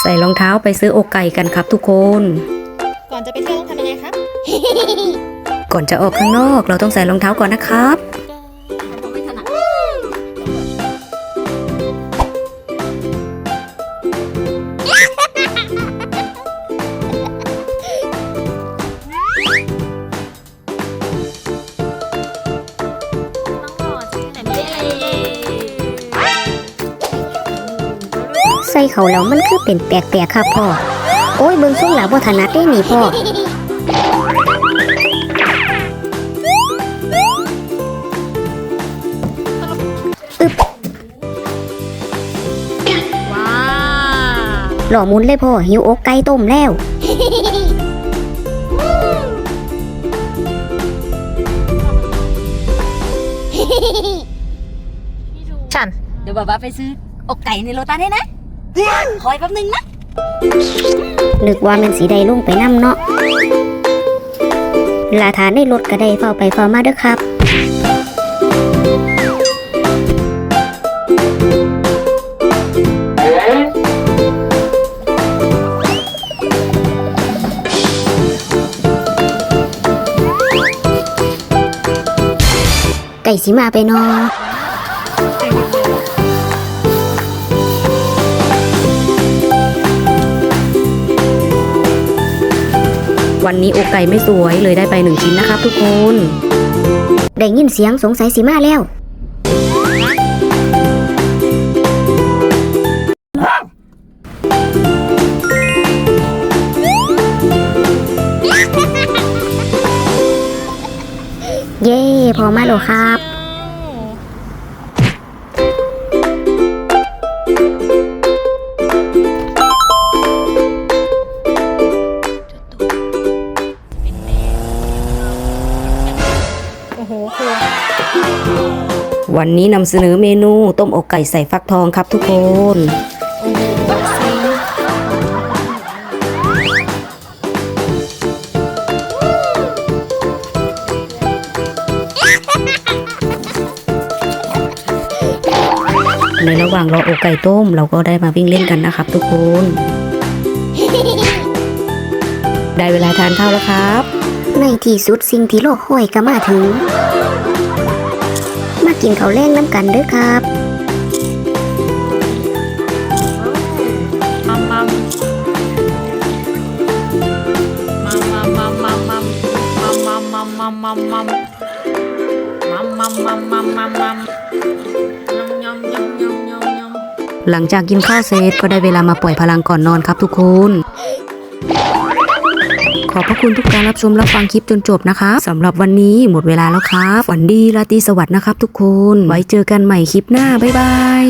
ใส่รองเท้าไปซื้ออกไก่กันครับทุกคน ก่อนจะไปเที่ยวต้องทำยังไงครับ ก่อนจะออกข้างนอกเราต้องใส่รองเท้าก่อนนะครับ ใส่เขาแล้วมันคือเป็นแปลกๆครับพ่อ โอ้ยเบิ่งช่งหลังบ่ถนัดได้หนีพ่อว้าหล่อมุนเลยพ่อ หิวอกไก่ต้มแล้วฉันเดี๋ยวบ้าไปซื้ออกไก่ในโลตัสให้นะ คอยแป๊บนึงนะนึกว่ามันสีใดลงไปน้ำเนาะลาทานในรถก็ได้เฝ้าไปเฝ้ามาเด้อครับไก่สีมาไปเนอ วันนี้อกไก่ไม่สวยเลยได้ไปหนึ่งชิ้นนะครับทุกคน ได้ยินเสียงสงสัยสีมาแล้ว เย้พอมาแล้วครับ โอ้โหครูวันนี้นำเสนอเมนูต้มอกไก่ใส่ฟักทองครับทุกคน ในระหว่างรออกไก่ต้มเราก็ได้มาวิ่งเล่นกันนะครับทุกคน ได้เวลาทานข้าวแล้วครับ ในที่สุดสิ่งที่โลกห้อยก็มาถึง มากินข้าวแรงน้ำกันเด้อครับมัมมัมมัมมัมมัมมัมมัมมัมมัมมัมมัมมัมมัมมัมมัมมัมยำยำยำยำยำหลังจากกินข้าวเสร็จก็ได้เวลามาปล่อยพลังก่อนนอนครับทุกคน ขอบพระคุณทุกการรับชมรับฟังคลิปจนจบนะคะสำหรับวันนี้หมดเวลาแล้วครับฝันดีราตรีสวัสดิ์นะครับทุกคน ไว้เจอกันใหม่คลิปหน้า บ๊ายบาย